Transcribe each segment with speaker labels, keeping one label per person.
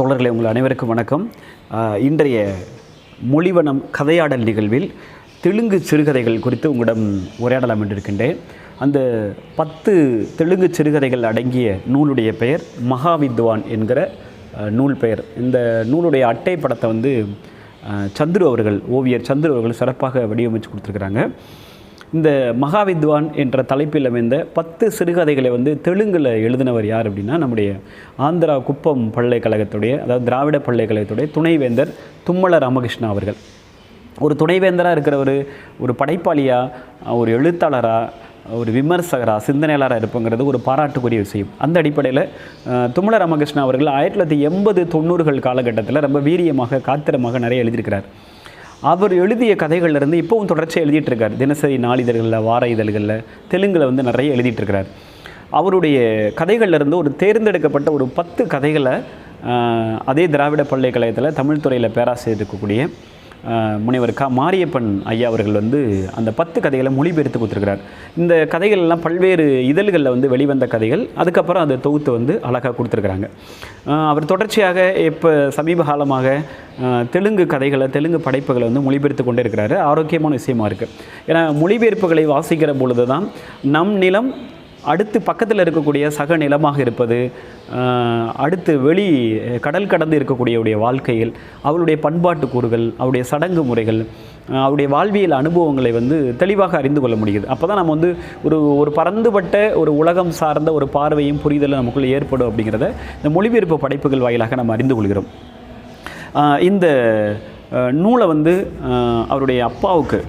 Speaker 1: தோழர்களே உங்கள் அனைவருக்கும் வணக்கம். இன்றைய மொழிவனம் கதையாடல் நிகழ்வில் தெலுங்கு சிறுகதைகள் குறித்து உங்களிடம் உரையாடலாம் என்று இருக்கின்றேன் அந்த பத்து தெலுங்கு சிறுகதைகள் அடங்கிய நூலுடைய பெயர் மகாவித்வான் என்கிற நூல் பெயர். இந்த நூலுடைய அட்டை படத்தை வந்து சந்துரு அவர்கள் ஓவியர் சந்துரு அவர்கள் சிறப்பாக வடிவமைச்சு கொடுத்துருக்குறாங்க. இந்த மகாவித்வான் என்ற தலைப்பில் அமைந்த பத்து சிறுகதைகளை வந்து தெலுங்கில் எழுதினவர் யார் அப்படின்னா நம்முடைய ஆந்திரா குப்பம் பல்கலைக்கழகத்துடைய அதாவது திராவிட பல்கலைக்கழகத்துடைய துணைவேந்தர் தும்மல ராமகிருஷ்ணா அவர்கள். ஒரு துணைவேந்தராக இருக்கிறவர் ஒரு படைப்பாளியாக ஒரு எழுத்தாளராக ஒரு விமர்சகராக சிந்தனையாளராக இருப்புங்கிறது ஒரு பாராட்டுக்குரிய விஷயம். அந்த அடிப்படையில் தும்மல ராமகிருஷ்ணா அவர்கள் ஆயிரத்தி தொள்ளாயிரத்தி எண்பது தொண்ணூறுகள் காலகட்டத்தில் ரொம்ப வீரியமாக காத்திரமாக நிறைய எழுதியிருக்கிறார். அவர் எழுதிய கதைகளிலிருந்து இப்போவும் தொடர்ச்சியாக எழுதிட்டுருக்கார். தினசரி நாளிதழ்களில் வார இதழ்களில் தெலுங்கில் வந்து நிறைய எழுதிட்டுருக்கிறார். அவருடைய கதைகள்ல இருந்து ஒரு தேர்ந்தெடுக்கப்பட்ட ஒரு பத்து கதைகளை அதே திராவிட பல்கலைக்கழகத்தில் தமிழ் துறையில் பேராசிரியர் இருக்கக்கூடிய முனைவர் க மாரியப்பன் ஐயா அவர்கள் வந்து அந்த பத்து கதைகளை மொழிபெயர்த்து கொடுத்துருக்கிறார். இந்த கதைகள்லாம் பல்வேறு இதழ்களில் வந்து வெளிவந்த கதைகள். அதுக்கப்புறம் அதை தொகுத்து வந்து அழகாக கொடுத்துருக்குறாங்க. அவர் தொடர்ச்சியாக இப்போ சமீப காலமாக தெலுங்கு கதைகளை தெலுங்கு படைப்புகளை வந்து மொழிபெயர்த்து கொண்டே இருக்கிறாரு. ஆரோக்கியமான விஷயமா இருக்குது ஏன்னா மொழிபெயர்ப்புகளை வாசிக்கிற பொழுது தான் நம் நிலம் அடுத்து பக்கத்தில் இருக்கக்கூடிய சக நிலமாக இருப்பது அடுத்து வெளி கடல் கடந்து இருக்கக்கூடியவுடைய வாழ்க்கையில் அவளுடைய பண்பாட்டு கூறுகள் அவருடைய சடங்கு முறைகள் அவருடைய வாழ்வியல் அனுபவங்களை வந்து தெளிவாக அறிந்து கொள்ள முடியுது. அப்போ தான் நம்ம வந்து ஒரு ஒரு பரந்துபட்ட ஒரு உலகம் சார்ந்த ஒரு பார்வையும் புரிதலும் நமக்குள்ளே ஏற்படும் அப்படிங்கிறத இந்த மொழிபெயர்ப்பு படைப்புகள் வாயிலாக நம்ம அறிந்து கொள்கிறோம். இந்த நூலை வந்து அவருடைய அப்பாவுக்கு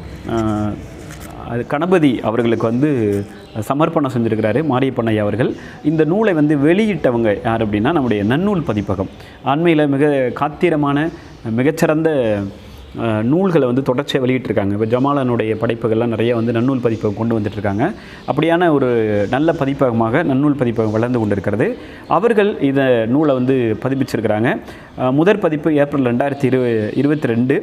Speaker 1: அது கணபதி அவர்களுக்கு வந்து சமர்ப்பணம் செஞ்சுருக்கிறாரு மாரியப்பண்ணை அவர்கள். இந்த நூலை வந்து வெளியிட்டவங்க யார் அப்படின்னா நம்முடைய நன்னூல் பதிப்பகம். அண்மையில் மிக காத்திரமான மிகச்சிறந்த நூல்களை வந்து தொடர்ச்சியாக வெளியிட்டிருக்காங்க. இப்போ ஜமாலனுடைய படைப்புகள்லாம் நிறைய வந்து நன்னூல் பதிப்பகம் கொண்டு வந்துட்டுருக்காங்க. அப்படியான ஒரு நல்ல பதிப்பகமாக நன்னூல் பதிப்பகம் வளர்ந்து கொண்டிருக்கிறது. அவர்கள் இதை நூலை வந்து பதிப்பிச்சிருக்கிறாங்க. முதற் பதிப்பு ஏப்ரல் ரெண்டாயிரத்தி இரு இருபத்தி ரெண்டு.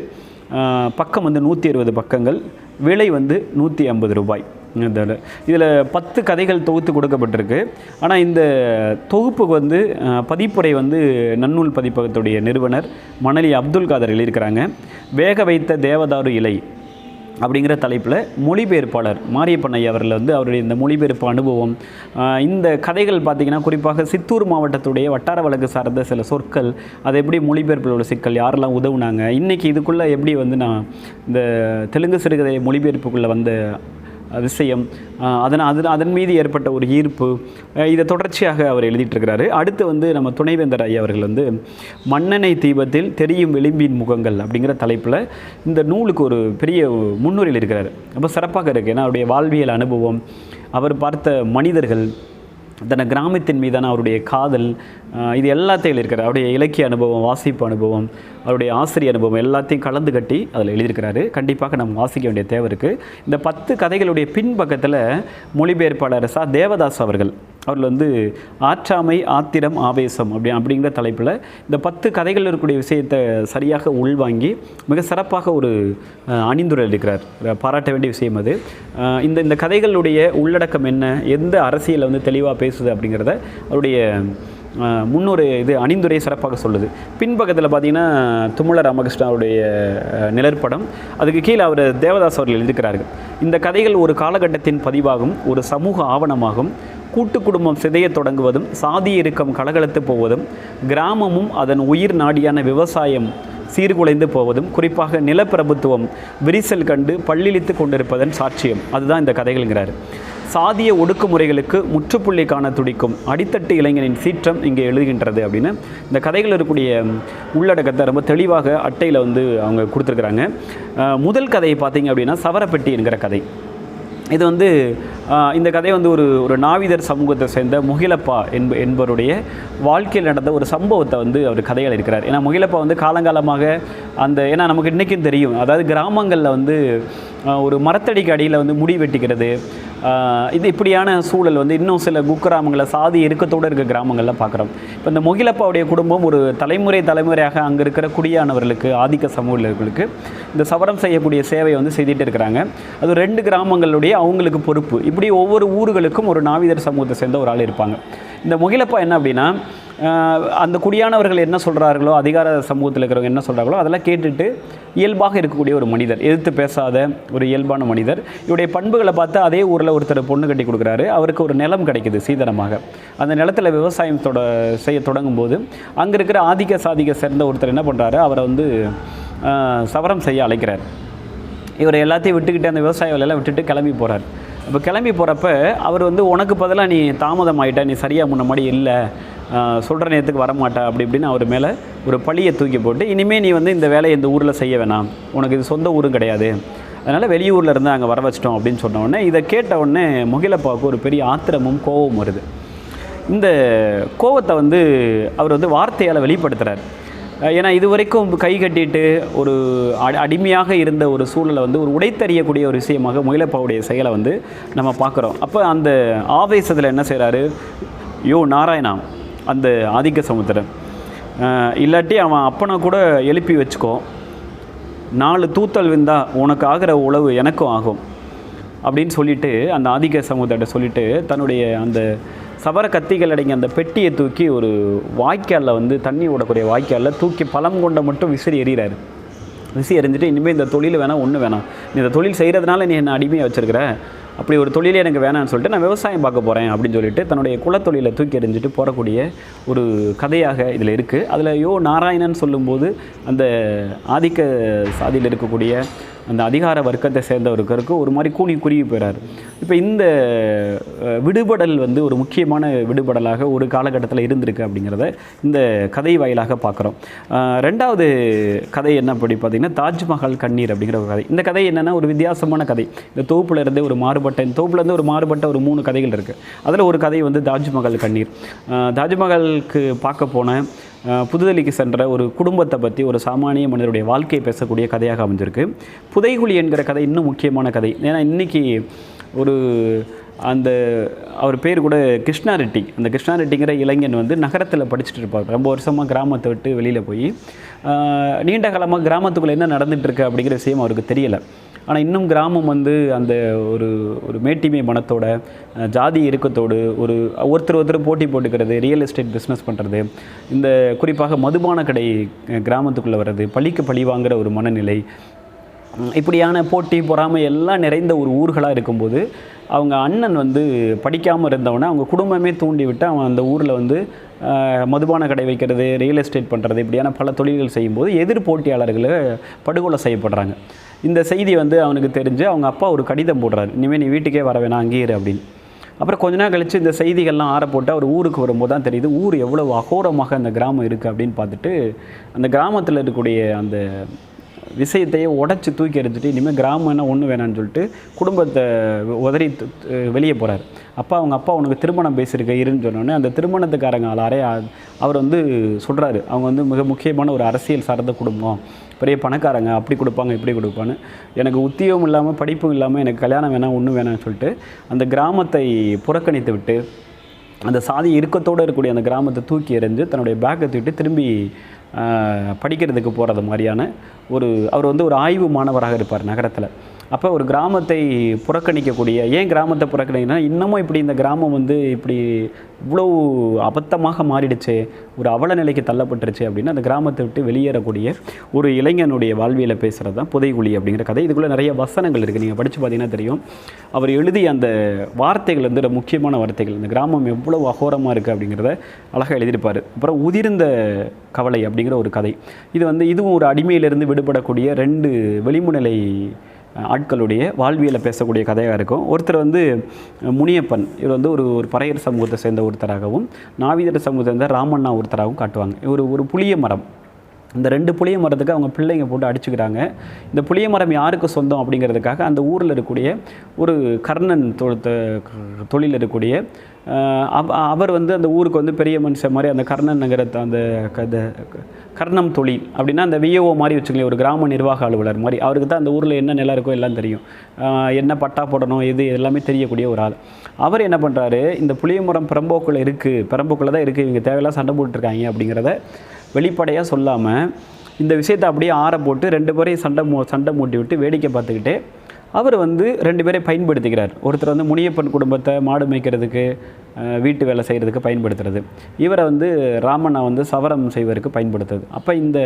Speaker 1: பக்கம் வந்து நூற்றி இருபது பக்கங்கள் விலை வந்து நூற்றி ஐம்பது ரூபாய். இதில் இதில் பத்து கதைகள் தொகுத்து கொடுக்கப்பட்டிருக்கு. ஆனால் இந்த தொகுப்புக்கு வந்து பதிப்புரை வந்து நன்னூல் பதிப்பகத்துடைய நிறுவனர் மணலி அப்துல் காதர் எழுதியிருக்கிறாங்க. வேக வைத்த தேவதாரு இலை. அப்படிங்கிற தலைப்பில் மொழிபெயர்ப்பாளர் மாரியப்பன் ஐயா அவர்கள் வந்து அவருடைய இந்த மொழிபெயர்ப்பு அனுபவம் இந்த கதைகள் பார்த்திங்கன்னா குறிப்பாக சித்தூர் மாவட்டத்துடைய வட்டார வழக்கு சார்ந்த சில சொற்கள் அது எப்படி மொழிபெயர்ப்பில் உள்ள சிக்கல் யாரெல்லாம் உதவுனாங்க இன்றைக்கி இதுக்குள்ளே எப்படி வந்து நான் இந்த தெலுங்கு சிறுகதை மொழிபெயர்ப்புக்குள்ளே வந்த விஷயம் அதன் அதன் அதன் மீது ஏற்பட்ட ஒரு ஈர்ப்பு. இதை தொடர்ச்சியாக அவர் எழுதிட்டுருக்கிறாரு. அடுத்து வந்து நம்ம துணைவேந்தர் ஐயா அவர்கள் வந்து மன்னனை தீபத்தில் தெரியும் விளிம்பின் முகங்கள் அப்படிங்கிற தலைப்பில் இந்த நூலுக்கு ஒரு பெரிய முன்னுரையில் இருக்கிறார். ரொம்ப சிறப்பாக இருக்குது ஏன்னா அவருடைய வாழ்வியல் அனுபவம் அவர் பார்த்த மனிதர்கள் தன கிராமத்தின் மீதான அவருடைய காதல் இது எல்லாத்தையும் இருக்கிறார் அவருடைய இலக்கிய அனுபவம் வாசிப்பு அனுபவம் அவருடைய ஆசிரிய அனுபவம் எல்லாத்தையும் கலந்து கட்டி அதில் எழுதியிருக்கிறாரு. கண்டிப்பாக நம்ம வாசிக்க வேண்டிய தேவை இருக்குது இந்த பத்து கதைகளுடைய பின்பக்கத்தில் மொழிபெயர்ப்பாளர் சா. தேவதாஸ் அவர்கள். அவர்கள் வந்து ஆற்றாமை ஆத்திரம் ஆவேசம் அப்படி அப்படிங்கிற தலைப்பில் இந்த பத்து கதைகள் இருக்கக்கூடிய விஷயத்தை சரியாக உள்வாங்கி மிக சிறப்பாக ஒரு அணிந்துரை இருக்கிறார் பாராட்ட வேண்டிய விஷயம் அது. இந்த இந்த கதைகளுடைய உள்ளடக்கம் என்ன? எந்த அரசியலை வந்து தெளிவாக பேசுது அப்படிங்கிறத அவருடைய முன்னொரு இது அணிந்துரையை சிறப்பாக சொல்லுது. பின்பக்கத்தில் பார்த்தீங்கன்னா தும்மல ராமகிருஷ்ணன் அவருடைய நிழற்படம் அதுக்கு கீழே அவர் தேவதாஸ் அவர்கள் எழுதியிருக்கிறார்கள் இந்த கதைகள் ஒரு காலகட்டத்தின் பதிவாகும் ஒரு சமூக ஆவணமாகும் கூட்டு குடும்பம் சிதைய தொடங்குவதும் சாதி இறுக்கம் கலகலத்து போவதும் கிராமமும் அதன் உயிர் நாடியான விவசாயம் சீர்குலைந்து போவதும் குறிப்பாக நிலப்பிரபுத்துவம் விரிசல் கண்டு பள்ளிழித்து கொண்டிருப்பதன் சாட்சியம். அதுதான் இந்த கதைகள்ங்கிறார். சாதிய ஒடுக்குமுறைகளுக்கு முற்றுப்புள்ளி காண துடிக்கும் அடித்தட்டு இளைஞனின் சீற்றம் இங்கே எழுதுகின்றது அப்படின்னு இந்த கதைகள் இருக்கக்கூடிய உள்ளடக்கத்தை ரொம்ப தெளிவாக அட்டையில் வந்து அவங்க கொடுத்துருக்குறாங்க. முதல் கதையை பார்த்தீங்க அப்படின்னா சவரப்பெட்டி என்கிற கதை. இது வந்து இந்த கதை வந்து ஒரு ஒரு நாவிதர் சமூகத்தை சேர்ந்த முகிலப்பா என்ப என்பவருடைய வாழ்க்கையில் நடந்த ஒரு சம்பவத்தை வந்து அவர் கதைகள் இருக்கிறார். ஏன்னா முகிலப்பா வந்து காலங்காலமாக அந்த ஏன்னா நமக்கு இன்றைக்கும் தெரியும். அதாவது கிராமங்களில் வந்து ஒரு மரத்தடிக்கு அடியில் வந்து முடி வெட்டிக்கிறது. இது இப்படியான சூழல் வந்து இன்னும் சில குக்கிராமங்களில் சாதி இருக்கத்தோடு இருக்க கிராமங்களில் பார்க்குறோம் இப்போ இந்த மொகிலப்பாவுடைய குடும்பம் ஒரு தலைமுறை தலைமுறையாக அங்கே இருக்கிற குடியானவர்களுக்கு ஆதிக்க சமூகங்களுக்கு இந்த சவரம் செய்யக்கூடிய சேவையை வந்து செய்துட்டு இருக்கிறாங்க. அது ரெண்டு கிராமங்களுடைய அவங்களுக்கு பொறுப்பு. இப்படி ஒவ்வொரு ஊர்களுக்கும் ஒரு நாவிதர் சமூகத்தை சேர்ந்த ஒரு ஆள் இருப்பாங்க. இந்த முகிலப்பா என்ன அப்படின்னா அந்த குடியானவர்கள் என்ன சொல்கிறார்களோ அதிகார சமூகத்தில் இருக்கிறவங்க என்ன சொல்கிறாங்களோ அதெல்லாம் கேட்டுட்டு இயல்பாக இருக்கக்கூடிய ஒரு மனிதர் எதிர்த்து பேசாத ஒரு இயல்பான மனிதர். இவருடைய பண்புகளை பார்த்து அதே ஊரில் ஒருத்தர் பொண்ணு கட்டி கொடுக்குறாரு. அவருக்கு ஒரு நிலம் கிடைக்குது சீதனமாக. அந்த நிலத்தில் விவசாயம் தொட செய்ய தொடங்கும் போது அங்கே இருக்கிற ஆதிக்க சாதிக்க சேர்ந்த ஒருத்தர் என்ன பண்ணுறாரு அவரை வந்து சவரம் செய்ய அழைக்கிறார். இவர் எல்லாத்தையும் விட்டுக்கிட்டு அந்த விவசாய வேலையெல்லாம் விட்டுட்டு கிளம்பி போகிறார் இப்போ கிளம்பி போகிறப்ப அவர் வந்து உனக்கு பதிலாக நீ தாமதம் ஆகிட்ட நீ சரியாக முன்ன மாதிரி இல்லை. சொல்கிற நேரத்துக்கு வரமாட்டா அப்படி இப்படின்னு அவர் மேலே ஒரு பழியை தூக்கி போட்டு இனிமேல் நீ வந்து இந்த வேலையை இந்த ஊரில் செய்ய வேணாம். உனக்கு இது சொந்த ஊரும் கிடையாது. அதனால் வெளியூரில் இருந்து அங்கே வர வச்சிட்டோம் அப்படின்னு சொன்ன உடனே இதை கேட்ட உடனே முகிலப்பாவுக்கு ஒரு பெரிய ஆத்திரமும் கோபம் வருது. இந்த கோவத்தை வந்து அவர் வந்து வார்த்தையால் வெளிப்படுத்துகிறார் ஏன்னா இது வரைக்கும் கை கட்டிட்டு ஒரு அடி- அடிமையாக இருந்த ஒரு சூழலை வந்து ஒரு உடைத்தறியக்கூடிய ஒரு விஷயமாக முயலப்பாவுடைய செயலை வந்து நம்ம பார்க்குறோம். அப்போ அந்த ஆவேசத்தில் என்ன செய்கிறாரு யோ நாராயணா அந்த ஆதிக்க சமுத்திரன். இல்லாட்டி அவன் அப்பனை கூட எழுப்பி வச்சுக்கோ. நாலு தூத்தல் விந்தா உனக்கு ஆகிற உழவு எனக்கும் ஆகும். அப்படின்னு சொல்லிட்டு அந்த ஆதிக்க சமூகத்தை சொல்லிட்டு தன்னுடைய அந்த சவர கத்திகள் அடங்கிய அந்த பெட்டியை தூக்கி ஒரு வாய்க்காலில் வந்து தண்ணி ஓடக்கூடிய வாய்க்காலில் தூக்கி பழம் கொண்ட மட்டும் விசிறி எறிகிறாரு. விசி எறிஞ்சிட்டு இனிமேல் இந்த தொழில் வேணாம் ஒன்று வேணாம். நீ இந்த தொழில் செய்கிறதுனால நீ என்ன அடிமையாக வச்சுருக்கிற? அப்படி ஒரு தொழிலே எனக்கு வேணாம்னு சொல்லிட்டு நான் விவசாயம் பார்க்க போகிறேன் அப்படின்னு சொல்லிட்டு தன்னுடைய குலத்தொழிலை தூக்கி எறிஞ்சிட்டு போகக்கூடிய ஒரு கதையாக இதில் இருக்குது அதில் யோ நாராயணன் சொல்லும்போது அந்த ஆதிக்க சாதியில் இருக்கக்கூடிய அந்த அதிகார வர்க்கத்தை சேர்ந்தவருக்கு ஒரு மாதிரி கூனி குறுகி போயிறார். இப்போ இந்த விடுபடல் வந்து ஒரு முக்கியமான விடுபடலாக ஒரு காலகட்டத்தில் இருந்திருக்கு அப்படிங்கிறத இந்த கதை வாயிலாக பார்க்குறோம் ரெண்டாவது கதை என்ன அப்படி பார்த்தீங்கன்னா தாஜ்மஹால் கண்ணீர் அப்படிங்கிற ஒரு கதை. இந்த கதை என்னென்னா ஒரு வித்தியாசமான கதை. இந்த தொகுப்பில் இருந்தே ஒரு மாறுபட்ட இந்த தொகுப்புல ஒரு மாறுபட்ட ஒரு மூணு கதைகள் இருக்குது அதில் ஒரு கதை வந்து தாஜ்மஹால் கண்ணீர். தாஜ்மஹாலுக்கு பார்க்க போன புதுதில்லிக்கு சென்ற ஒரு குடும்பத்தை பற்றி ஒரு சாமானிய மனிதருடைய வாழ்க்கையை பேசக்கூடிய கதையாக அமைஞ்சிருக்கு. புதைகுழி என்கிற கதை இன்னும் முக்கியமான கதை. ஏன்னா இன்றைக்கி ஒரு அந்த அவர் பேர் கூட கிருஷ்ணா ரெட்டி அந்த கிருஷ்ணா ரெட்டிங்கிற இளைஞன் வந்து நகரத்தில் படிச்சுட்டு இருப்பார். ரொம்ப வருஷமாக கிராமத்தை விட்டு வெளியில் போய். நீண்ட காலமாக கிராமத்துக்குள்ளே என்ன நடந்துகிட்ருக்கு அப்படிங்கிற விஷயம் அவருக்கு தெரியலை. ஆனால் இன்னும் கிராமம் வந்து அந்த ஒரு ஒரு மேட்டிமை மனத்தோட ஜாதி இறுக்கத்தோடு ஒரு ஒருத்தர் ஒருத்தர் போட்டி போட்டுக்கிறது ரியல் எஸ்டேட் பிஸ்னஸ் பண்ணுறது இந்த குறிப்பாக மதுபான கடை கிராமத்துக்குள்ளே வர்றது பழிக்கு பழி வாங்குகிற ஒரு மனநிலை இப்படியான போட்டி பொறாமை எல்லாம் நிறைந்த ஒரு ஊர்களாக இருக்கும்போது அவங்க அண்ணன் வந்து படிக்காமல் இருந்தவனே அவங்க குடும்பமே தூண்டிவிட்டு அவன் அந்த ஊரில் வந்து மதுபான கடை வைக்கிறது ரியல் எஸ்டேட் பண்ணுறது இப்படியான பல தொழில்கள் செய்யும்போது எதிர் போட்டியாளர்களை படுகொலை செய்யப்படுறாங்க. இந்த செய்தி வந்து அவனுக்கு தெரிஞ்சு அவங்க அப்பா ஒரு கடிதம் போடுறாரு. இனிமேல் நீ வீட்டுக்கே வர வேணாம் அங்கேயிரு அப்படின்னு. அப்புறம் கொஞ்ச நாள் கழித்து இந்த செய்திகள்லாம் ஆற போட்டு அவர் ஊருக்கு வரும்போது தான் தெரியுது ஊர் எவ்வளோ அகோரமாக அந்த கிராமம் இருக்குது அப்படின்னு பார்த்துட்டு அந்த கிராமத்தில் இருக்கக்கூடிய அந்த விஷயத்தையே உடச்சி தூக்கி எறிஞ்சிட்டு இனிமேல் கிராமம் ஒன்று வேணாம்னு சொல்லிட்டு குடும்பத்தை உதறி வெளியே போகிறார் அப்பா அவங்க அப்பா உனக்கு திருமணம் பேசியிருக்க இருன்னு சொன்னோடனே அந்த திருமணத்துக்காரங்க ஆளாரே அவர் வந்து சொல்கிறாரு அவங்க வந்து மிக முக்கியமான ஒரு அரசியல் சார்ந்த குடும்பம். பெரிய பணக்காரங்க அப்படி கொடுப்பாங்க இப்படி கொடுப்பான்னு. எனக்கு உத்தியோகம் இல்லாமல் படிப்பும் இல்லாமல் எனக்கு கல்யாணம் வேணாம் ஒன்றும் வேணாம்னு சொல்லிட்டு அந்த கிராமத்தை புறக்கணித்து விட்டு அந்த சாதி இறுக்கத்தோடு இருக்கக்கூடிய அந்த கிராமத்தை தூக்கி எறிஞ்சு தன்னுடைய பேக்கை தூக்கிட்டு திரும்பி படிக்கிறதுக்கு போகிறது மாதிரியான ஒரு அவர் வந்து ஒரு ஆய்வு மாணவராக இருப்பார் நகரத்தில். அப்போ ஒரு கிராமத்தை புறக்கணிக்கக்கூடிய ஏன் கிராமத்தை புறக்கணிக்கனா இன்னமும் இப்படி இந்த கிராமம் வந்து இப்படி இவ்வளோ அபத்தமாக மாறிடுச்சு ஒரு அவல நிலைக்கு தள்ளப்பட்டுருச்சு அப்படின்னு அந்த கிராமத்தை விட்டு வெளியேறக்கூடிய ஒரு இளைஞனுடைய வாழ்வியில் பேசுகிறது தான் புதைகுழி அப்படிங்கிற கதை. இதுக்குள்ளே நிறைய வசனங்கள் இருக்குது நீங்கள் படித்து பார்த்தீங்கன்னா தெரியும். அவர் எழுதிய அந்த வார்த்தைகள் வந்து முக்கியமான வார்த்தைகள். இந்த கிராமம் எவ்வளவு அகோரமாக இருக்குது அப்படிங்கிறத அழகாக எழுதியிருப்பார். அப்புறம் உதிர்ந்த கவலை அப்படிங்கிற ஒரு கதை. இது வந்து இதுவும் ஒரு அடிமையிலிருந்து விடுபடக்கூடிய ரெண்டு வெளிமுநிலை ஆட்களுடைய வாழ்வியலை பேசக்கூடிய கதையாக இருக்கும். ஒருத்தர் வந்து முனியப்பன் இவர் வந்து ஒரு ஒரு பறையர் சமூகத்தை சேர்ந்த ஒருத்தராகவும் நாவிதர் சமூகத்தை சேர்ந்த ராமண்ணா ஒருத்தராகவும் காட்டுவாங்க. ஒரு ஒரு புளிய மரம். இந்த ரெண்டு புளிய மரத்துக்கு அவங்க பிள்ளைங்க போட்டு அடிச்சுக்கிறாங்க. இந்த புளிய மரம் யாருக்கு சொந்தம் அப்படிங்கிறதுக்காக அந்த ஊரில் இருக்கக்கூடிய ஒரு கர்ணன் தொழில் இருக்கக்கூடிய அவ- அவர் வந்து அந்த ஊருக்கு வந்து பெரிய மனுஷன் மாதிரி அந்த கர்ணன்ங்கிற அந்த க- இந்த க- கர்ணம் தொழில் அப்படின்னா அந்த விஏஓ மாதிரி வச்சுக்கலையே ஒரு கிராம நிர்வாக அலுவலர் மாதிரி. அவருக்கு தான் அந்த ஊரில் என்ன நிலம் இருக்கோ எல்லாம் தெரியும். என்ன பட்டா போடணும் எது எல்லாமே தெரியக்கூடிய ஒரு ஆள். அவர் என்ன பண்ணுறாரு இந்த புளிய மரம் இருக்குது பெரம்போக்குள்ள தான் இருக்குது இவங்க தேவையில்லாம் சண்டை போட்டுருக்காங்க அப்படிங்கிறத வெளிப்படையாக சொல்லாமல் இந்த விஷயத்தை அப்படியே ஆற போட்டு ரெண்டு பேரையும் சண்டை மூ சண்டை மூட்டி விட்டு வேடிக்கை பார்த்துக்கிட்டு அவர் வந்து ரெண்டு பேரை பயன்படுத்திக்கிறார். ஒருத்தர் வந்து முனியப்பன் குடும்பத்தை மாடு மேய்க்கிறதுக்கு வீட்டு வேலை செய்கிறதுக்கு பயன்படுத்துறது. இவரை வந்து ராமனை வந்து சவரம் செய்வதற்கு பயன்படுத்துறது அப்போ இந்த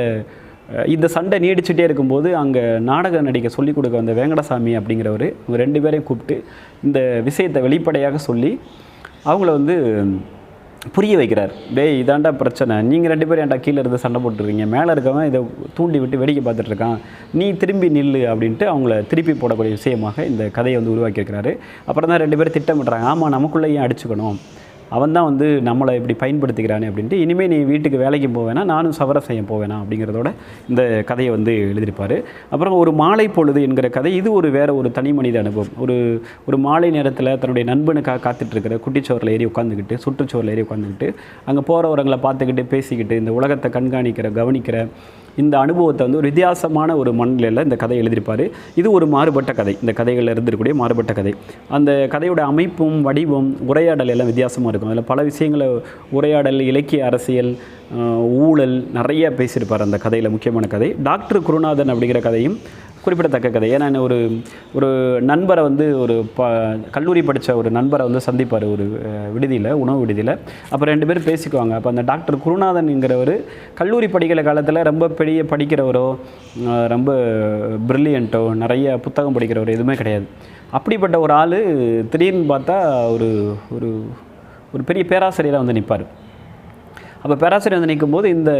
Speaker 1: இந்த சண்டை நீடிச்சுட்டே இருக்கும்போது அங்கே நாடக நடிக்க சொல்லிக் கொடுக்க வந்த வேங்கடசாமி அப்படிங்கிறவர் இவங்க ரெண்டு பேரையும் கூப்பிட்டு இந்த விஷயத்தை வெளிப்படையாக சொல்லி அவங்கள வந்து புரிய வைக்கிறார். டேய் இதாண்டா பிரச்சனை. நீங்கள் ரெண்டு பேரும் ஏன்டா கீழே இருந்து சண்டை போட்டுருக்கீங்க? மேலே இருக்கவன் இதை தூண்டி விட்டு வேடிக்கை பார்த்துட்டு இருக்கான். நீ திரும்பி நில்லு அப்படின்ட்டு அவங்கள திருப்பி போடக்கூடிய விஷயமாக இந்த கதையை வந்து உருவாக்கியிருக்கிறாரு. அப்புறம் தான் ரெண்டு பேரும் திட்டமிடுறாங்க. ஆமாம் நமக்குள்ளே ஏன் அடிச்சுக்கணும். அவன் தான் வந்து நம்மளை இப்படி பயன்படுத்திக்கிறானே அப்படின்ட்டு இனிமேல் நீ வீட்டுக்கு வேலைக்கு போவேனா நானும் சவர செய்ய போவேனா அப்படிங்கிறதோட இந்த கதையை வந்து எழுதியிருப்பார். அப்புறம் ஒரு மாலை பொழுது என்கிற கதை இது ஒரு வேறு ஒரு தனி மனித அனுபவம். ஒரு ஒரு மாலை நேரத்தில் தன்னுடைய நண்பனுக்காக காத்துட்ருக்கிற குட்டிச்சோரில் ஏறி உட்காந்துக்கிட்டு சுற்றுச்சோரில் ஏறி உட்காந்துக்கிட்டு அங்கே போகிறவரங்களை பார்த்துக்கிட்டு பேசிக்கிட்டு இந்த உலகத்தை கண்காணிக்கிற கவனிக்கிற இந்த அனுபவத்தை வந்து ஒரு வித்தியாசமான ஒரு மனநிலையில் இந்த கதை எழுதியிருப்பார். இது ஒரு மாறுபட்ட கதை. இந்த கதைகளில் இருந்திருக்கக்கூடிய மாறுபட்ட கதை. அந்த கதையோட அமைப்பும் வடிவம் உரையாடல் எல்லாம் வித்தியாசமாக இருக்கும். அதில் பல விஷயங்களை உரையாடல் இலக்கிய அரசியல் ஊழல் நிறைய பேசியிருப்பார் அந்த கதையில் முக்கியமான கதை. டாக்டர் குருநாதன் அப்படிங்கிற கதையும் குறிப்பிடத்தக்க கதை. ஏன்னா ஒரு ஒரு நண்பரை வந்து ஒரு ப கல்லூரி படித்த ஒரு நண்பரை வந்து சந்திப்பார் ஒரு விடுதியில் உணவு விடுதியில். அப்போ ரெண்டு பேரும் பேசிக்குவாங்க. அப்போ அந்த டாக்டர் குருநாதன்ங்கிறவர் கல்லூரி படிக்கிற காலத்தில் ரொம்ப பெரிய படிக்கிறவரோ ரொம்ப ப்ரில்லியண்ட்டோ நிறைய புத்தகம் படிக்கிறவரோ எதுவுமே கிடையாது. அப்படிப்பட்ட ஒரு ஆள் திடீர்னு பார்த்தா ஒரு ஒரு ஒரு பெரிய பேராசிரியராக வந்து நிற்பார் அப்போ பேராசிரியர் வந்து நிற்கும்போது இந்த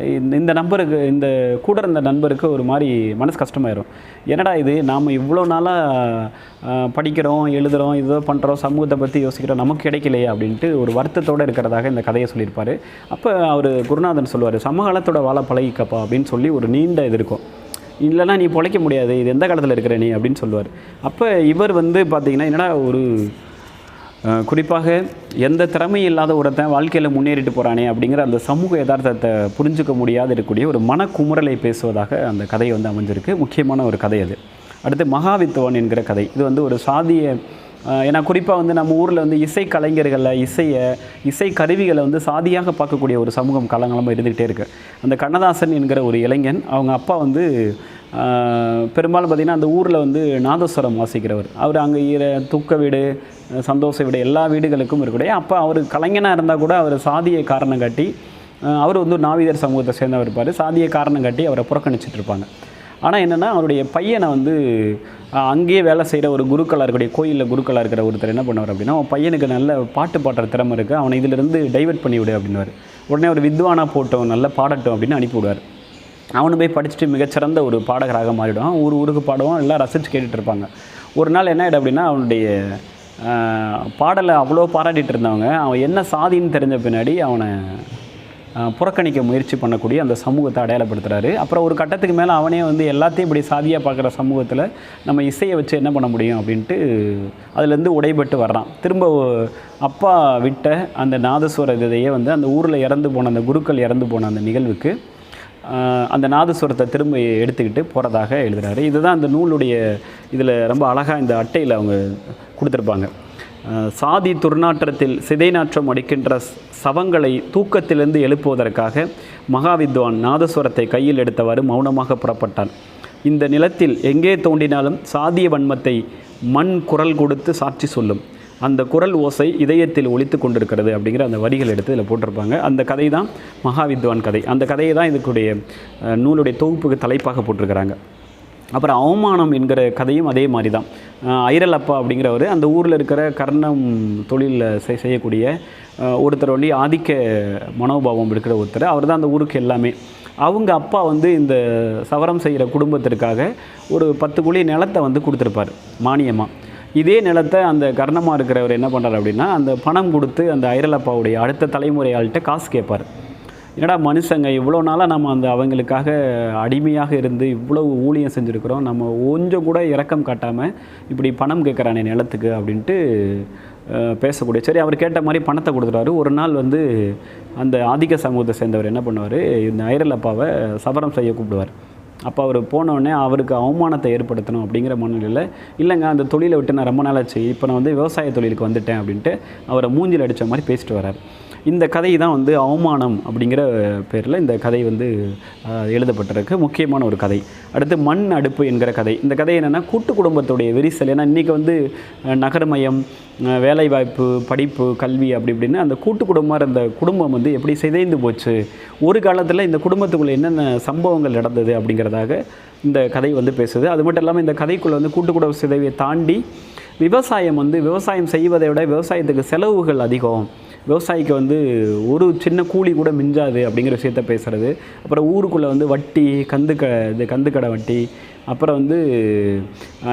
Speaker 1: இந்த- இந்த நம்பருக்கு இந்த கூட இருந்த நண்பருக்கு ஒரு மாதிரி மனசு கஷ்டமாயிரும். என்னடா இது? நாம் இவ்வளோ நாளாக படிக்கிறோம் எழுதுகிறோம் இதோ பண்ணுறோம் சமூகத்தை பற்றி யோசிக்கிறோம் நமக்கு கிடைக்கலையே அப்படின்ட்டு ஒரு வருத்தத்தோடு இருக்கிறதாக இந்த கதையை சொல்லியிருப்பார். அப்போ அவர் குருநாதன் சொல்லுவார் சமகாலத்தோட வாழ பழகிக்கப்பா அப்படின்னு சொல்லி ஒரு நீண்ட இது இருக்கும். இல்லைன்னா நீ பிழைக்க முடியாது. இது எந்த காலத்தில் இருக்கிற நீ? அப்படின்னு சொல்லுவார். அப்போ இவர் வந்து பார்த்திங்கன்னா என்னடா ஒரு குறிப்பாக எந்த திறமையும் இல்லாத ஒருத்தன் வாழ்க்கையில் முன்னேறிட்டு போகிறானே அப்படிங்கிற அந்த சமூக யதார்த்தத்தை புரிஞ்சுக்க முடியாது இருக்கக்கூடிய ஒரு மனக்குமுறலை பேசுவதாக அந்த கதை வந்து அமைஞ்சிருக்கு. முக்கியமான ஒரு கதை அது. அடுத்து மகாவித்துவன் என்கிற கதை. இது வந்து ஒரு சாதிய ஏன்னா குறிப்பாக வந்து நம்ம ஊரில் வந்து இசை கலைஞர்களை இசையை இசை கருவிகளை வந்து சாதியாக பார்க்கக்கூடிய ஒரு சமூகம் காலங்காலமாக இருந்துக்கிட்டே இருக்கு. அந்த கண்ணதாசன் என்கிற ஒரு இளைஞன் அவங்க அப்பா வந்து பெரும்பாலும் பார்த்திங்கன்னா அந்த ஊரில் வந்து நாதஸ்வரம் வாசிக்கிறவர். அவர் அங்கே ஈர துக்க வீடு சந்தோஷ விட எல்லா வீடுகளுக்கும் இருக்கக்கூடிய. அப்போ அவர் கலைஞனாக இருந்தால் கூட அவர் சாதியை காரணம் காட்டி அவர் வந்து ஒரு நாவிதர் சமூகத்தை சேர்ந்தவர் இருப்பார். சாதியை காரணம் காட்டி அவரை புறக்கணிச்சிட்டு இருப்பாங்க. ஆனால் என்னென்னா அவருடைய பையனை வந்து அங்கேயே வேலை செய்கிற ஒரு குருக்களாக இருக்கக்கூடிய கோயிலில் குருக்களாக இருக்கிற ஒருத்தர் என்ன பண்ணுவார் அப்படின்னா அவன் பையனுக்கு நல்ல பாட்டு பாடுற திறமை இருக்குது அவனை இதிலிருந்து டைவர்ட் பண்ணி விடு அப்படின்னுவார். உடனே ஒரு வித்வானாக போட்டோம் நல்லா பாடட்டும் அப்படின்னு அனுப்பிவிடுவார் அவனு போய் படிச்சுட்டு மிகச்சிறந்த ஒரு பாடகராக மாறிடுவான். ஊர் ஊருக்கு பாடுவான். எல்லாம் ரசித்து கேட்டுட்டு இருப்பாங்க. ஒரு நாள் என்ன ஆகிடும் அப்படின்னா அவனுடைய பாடலை அவ்வளோ பாராட்டிட்டு இருந்தவங்க அவன் என்ன சாதின்னு தெரிஞ்ச பின்னாடி அவனை புறக்கணிக்க முயற்சி பண்ணக்கூடிய அந்த சமூகத்தை அடையாளப்படுத்துகிறாரு அப்புறம் ஒரு கட்டத்துக்கு மேலே அவனே வந்து எல்லாத்தையும் இப்படி சாதியாக பார்க்குற சமூகத்தில் நம்ம இசையை வச்சு என்ன பண்ண முடியும் அப்படின்ட்டு அதுலேருந்து உடைபட்டு வர்றான். திரும்ப அப்பா விட்ட அந்த நாதஸ்வர இதையே வந்து அந்த ஊரில் இறந்து போன அந்த குருக்கள் இறந்து போன அந்த நிகழ்வுக்கு அந்த நாதஸ்வரத்தை திரும்ப எடுத்துக்கிட்டு போகிறதாக எழுதுறாரு. இதுதான் அந்த நூலுடைய இதில் ரொம்ப அழகாக இந்த அட்டையில் அவங்க கொடுத்துருப்பாங்க. சாதி துர்நாற்றத்தில் சிதைநாற்றம் அடிக்கின்ற ஸ்- சவங்களை தூக்கத்திலிருந்து எழுப்புவதற்காக மகாவித்வான் நாதஸ்வரத்தை கையில் எடுத்தவாறு மௌனமாக புறப்பட்டான். இந்த நிலத்தில் எங்கே தோண்டினாலும் சாதிய வன்மத்தை மண் குரல் கொடுத்து சாட்சி சொல்லும். அந்த குரல் ஓசை இதயத்தில் ஒழித்து கொண்டிருக்கிறது அப்படிங்கிற அந்த வரிகள் எடுத்து இதில் போட்டிருப்பாங்க. அந்த கதை தான் மகாவித்வான் கதை. அந்த கதையை தான் இதுக்குடைய நூலுடைய தொகுப்புக்கு தலைப்பாக போட்டிருக்கிறாங்க. அப்புறம் அவமானம் என்கிற கதையும் அதே மாதிரி தான் ஐரலப்பா அப்படிங்கிறவர் அந்த ஊரில் இருக்கிற கர்ணம் தொழிலில் செய் செய்யக்கூடிய ஒருத்தர் வழி ஆதிக்க மனோபாவம் இருக்கிற ஒருத்தர். அவர் தான் அந்த ஊருக்கு எல்லாமே. அவங்க அப்பா வந்து இந்த சவரம் செய்கிற குடும்பத்திற்காக ஒரு பத்து குழி நிலத்தை வந்து கொடுத்துருப்பார் மானியமாக இதே நிலத்தை அந்த கர்ணமாக இருக்கிறவர் என்ன பண்ணுறாரு அப்படின்னா அந்த பணம் கொடுத்து அந்த ஐரலப்பாவுடைய அடுத்த தலைமுறை ஆள்கிட்ட காசு கேட்பார். என்னடா மனுஷங்க இவ்வளோ நாளாக நம்ம அந்த அவங்களுக்காக அடிமையாக இருந்து இவ்வளவு ஊழியம் செஞ்சுருக்கிறோம். நம்ம கொஞ்சம் கூட இரக்கம் காட்டாமல் இப்படி பணம் கேட்குறானே நிலத்துக்கு அப்படின்ட்டு பேசக்கூடிய. சரி அவர் கேட்ட மாதிரி பணத்தை கொடுத்துட்டாரு. ஒரு நாள் வந்து அந்த ஆதிக்க சமூகத்தை சேர்ந்தவர் என்ன பண்ணுவார்? இந்த ஐரலப்பாவை சபரம் செய்ய கூப்பிடுவார். அப்போ அவர் போனோடனே அவருக்கு அவமானத்தை ஏற்படுத்தணும் அப்படிங்கிற மனநிலையில் இல்லைங்க அந்த தொழிலை விட்டு நான் ரொம்ப நாளாச்சு. இப்போ நான் வந்து விவசாய தொழிலுக்கு வந்துட்டேன் அப்படின்ட்டு அவரை மூஞ்சில் அடித்த மாதிரி பேசிட்டு வரார் இந்த கதை தான் வந்து அவமானம் அப்படிங்கிற பேரில் இந்த கதை வந்து எழுதப்பட்டிருக்கு. முக்கியமான ஒரு கதை. அடுத்து மண் அடுப்பு என்கிற கதை. இந்த கதை என்னென்னா கூட்டு குடும்பத்துடைய விரிசல். ஏன்னா இன்றைக்கி வந்து நகரமயம் வேலைவாய்ப்பு படிப்பு கல்வி அப்படி இப்படின்னு அந்த கூட்டு குடும்பம் இருந்த குடும்பம் வந்து எப்படி சிதைந்து போச்சு? ஒரு காலத்தில் இந்த குடும்பத்துக்குள்ளே என்னென்ன சம்பவங்கள் நடந்தது அப்படிங்கிறதாக இந்த கதை வந்து பேசுது. அது மட்டும் இல்லாமல் இந்த கதைக்குள்ளே வந்து கூட்டு குடும்ப சிதைவை தாண்டி விவசாயம் வந்து விவசாயம் செய்வதை விட விவசாயத்துக்கு செலவுகள் அதிகம். விவசாயிக்கு வந்து ஒரு சின்ன கூலி கூட மிஞ்சாது அப்படிங்கிற விஷயத்த பேசுகிறது அப்புறம் ஊருக்குள்ளே வந்து வட்டி கந்து க இது கந்துக்கடை வட்டி அப்புறம் வந்து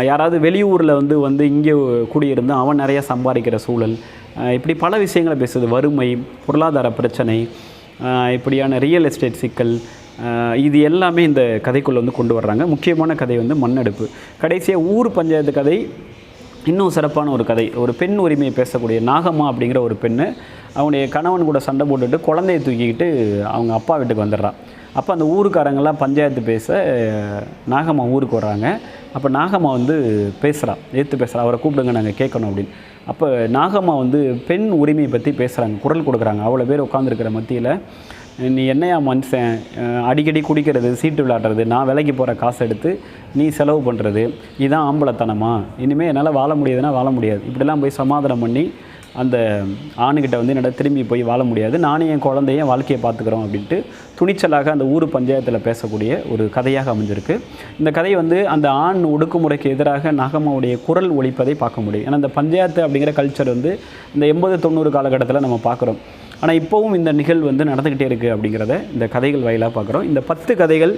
Speaker 1: யாராவது வெளியூரில் வந்து வந்து இங்கே குடியிருந்து அவன் நிறையா சம்பாதிக்கிற சூழல். இப்படி பல விஷயங்களை பேசுது. வறுமை பொருளாதார பிரச்சனை இப்படியான ரியல் எஸ்டேட் சிக்கல் இது எல்லாமே இந்த கதைக்குள்ளே வந்து கொண்டு வர்றாங்க. முக்கியமான கதை வந்து மண்ணெடுப்பு. கடைசியாக ஊர் பஞ்சாயத்து கதை இன்னும் சிறப்பான ஒரு கதை. ஒரு பெண் உரிமையை பேசக்கூடிய நாகம்மா அப்படிங்கிற ஒரு பெண்ணு அவனுடைய கணவன் கூட சண்டை போட்டுட்டு குழந்தைய தூக்கிக்கிட்டு அவங்க அப்பா வீட்டுக்கு வந்துடுறான் அப்போ அந்த ஊருக்காரங்கெல்லாம் பஞ்சாயத்து பேச நாகம்மா ஊருக்கு வர்றாங்க. அப்போ நாகம்மா வந்து பேசுகிறா ஏற்று பேசுகிறா அவரை கூப்பிடுங்க நாங்கள் கேட்கணும் அப்படின்னு. அப்போ நாகம்மா வந்து பெண் உரிமையை பற்றி பேசுகிறாங்க குரல் கொடுக்குறாங்க. அவ்வளோ பேர் உட்காந்துருக்கிற மத்தியில் நீ என்னையா மனுஷன்? அடிக்கடி குடிக்கிறது சீட்டு விளையாடுறது நான் விலைக்கு போகிற காசு எடுத்து நீ செலவு பண்ணுறது இதுதான் ஆம்பளத்தனமா? இனிமேல் என்னால் வாழ முடியாதுன்னா வாழ முடியாது. இப்படிலாம் போய் சமாதானம் பண்ணி அந்த ஆணுக்கிட்ட வந்து என்னால் திரும்பி போய் வாழ முடியாது. நானும் என் குழந்தையும் வாழ்க்கையை பார்த்துக்குறோம் அப்படின்ட்டு துணிச்சலாக அந்த ஊர் பஞ்சாயத்தில் பேசக்கூடிய ஒரு கதையாக அமைஞ்சிருக்கு. இந்த கதை வந்து அந்த ஆண் ஒடுக்குமுறைக்கு எதிராக நாகம்மாவுடைய குரல் ஒழிப்பதை பார்க்க முடியும். ஏன்னா அந்த பஞ்சாயத்து அப்படிங்கிற கல்ச்சர் வந்து இந்த எண்பது தொண்ணூறு காலகட்டத்தில் நம்ம பார்க்குறோம். ஆனால் இப்போவும் இந்த நிகழ்வு வந்து நடந்துக்கிட்டே இருக்குது அப்படிங்கிறத இந்த கதைகள் வாயிலாக பார்க்குறோம். இந்த பத்து கதைகள்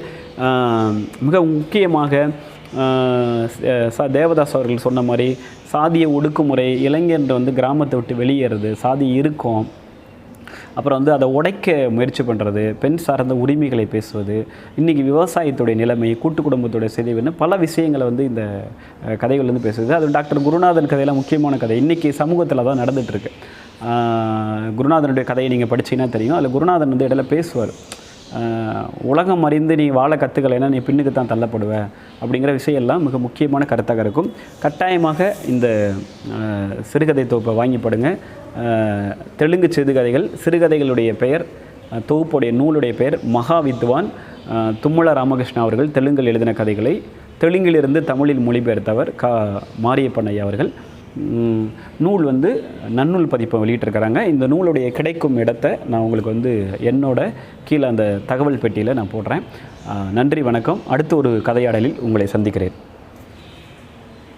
Speaker 1: மிக முக்கியமாக ச- தேவதாஸ் அவர்கள் சொன்ன மாதிரி சாதிய ஒடுக்குமுறை இளைஞர் வந்து கிராமத்தை விட்டு வெளியேறது சாதி இருக்கும் அப்புறம் வந்து அதை உடைக்க முயற்சி பண்ணுறது பெண் சார்ந்த உரிமைகளை பேசுவது இன்றைக்கி விவசாயத்துடைய நிலைமை கூட்டு குடும்பத்துடைய சிதைவுன்னு பல விஷயங்களை வந்து இந்த கதைகள் வந்து பேசுது. அது டாக்டர் குருநாதன் கதையெல்லாம் முக்கியமான கதை. இன்றைக்கி சமூகத்தில் தான் நடந்துகிட்ருக்கு குருநாதனுடைய கதையை நீங்கள் படிச்சீங்கன்னா தெரியும். அதில் குருநாதன் வந்து இடையில பேசுவார். உலகம் அறிந்து நீ வாழ கற்றுக்கலைன்னா நீ பின்னுக்கு தான் தள்ளப்படுவ அப்படிங்கிற விஷயம் எல்லாம் மிக முக்கியமான கருத்தாக இருக்கும். கட்டாயமாக இந்த சிறுகதை தொகுப்பை வாங்கி படுங்க. தெலுங்கு சிறுகதைகள் சிறுகதைகளுடைய பெயர் தொகுப்புடைய நூலுடைய பெயர் மகா வித்வான் தும்மல ராமகிருஷ்ணா அவர்கள் தெலுங்கில் எழுதின கதைகளை தெலுங்கிலிருந்து தமிழில் மொழிபெயர்த்தவர் க மாரியப்பண்ணையா அவர்கள். நூல் வந்து நன்னூல் பதிப்பை வெளியிட்டிருக்கிறாங்க. இந்த நூலுடைய கிடைக்கும் இடத்த நான் உங்களுக்கு வந்து என்னோட கீழே அந்த தகவல் பெட்டியில் நான் போடுறேன். நன்றி வணக்கம். அடுத்த ஒரு கதையாடலில் உங்களை சந்திக்கிறேன்.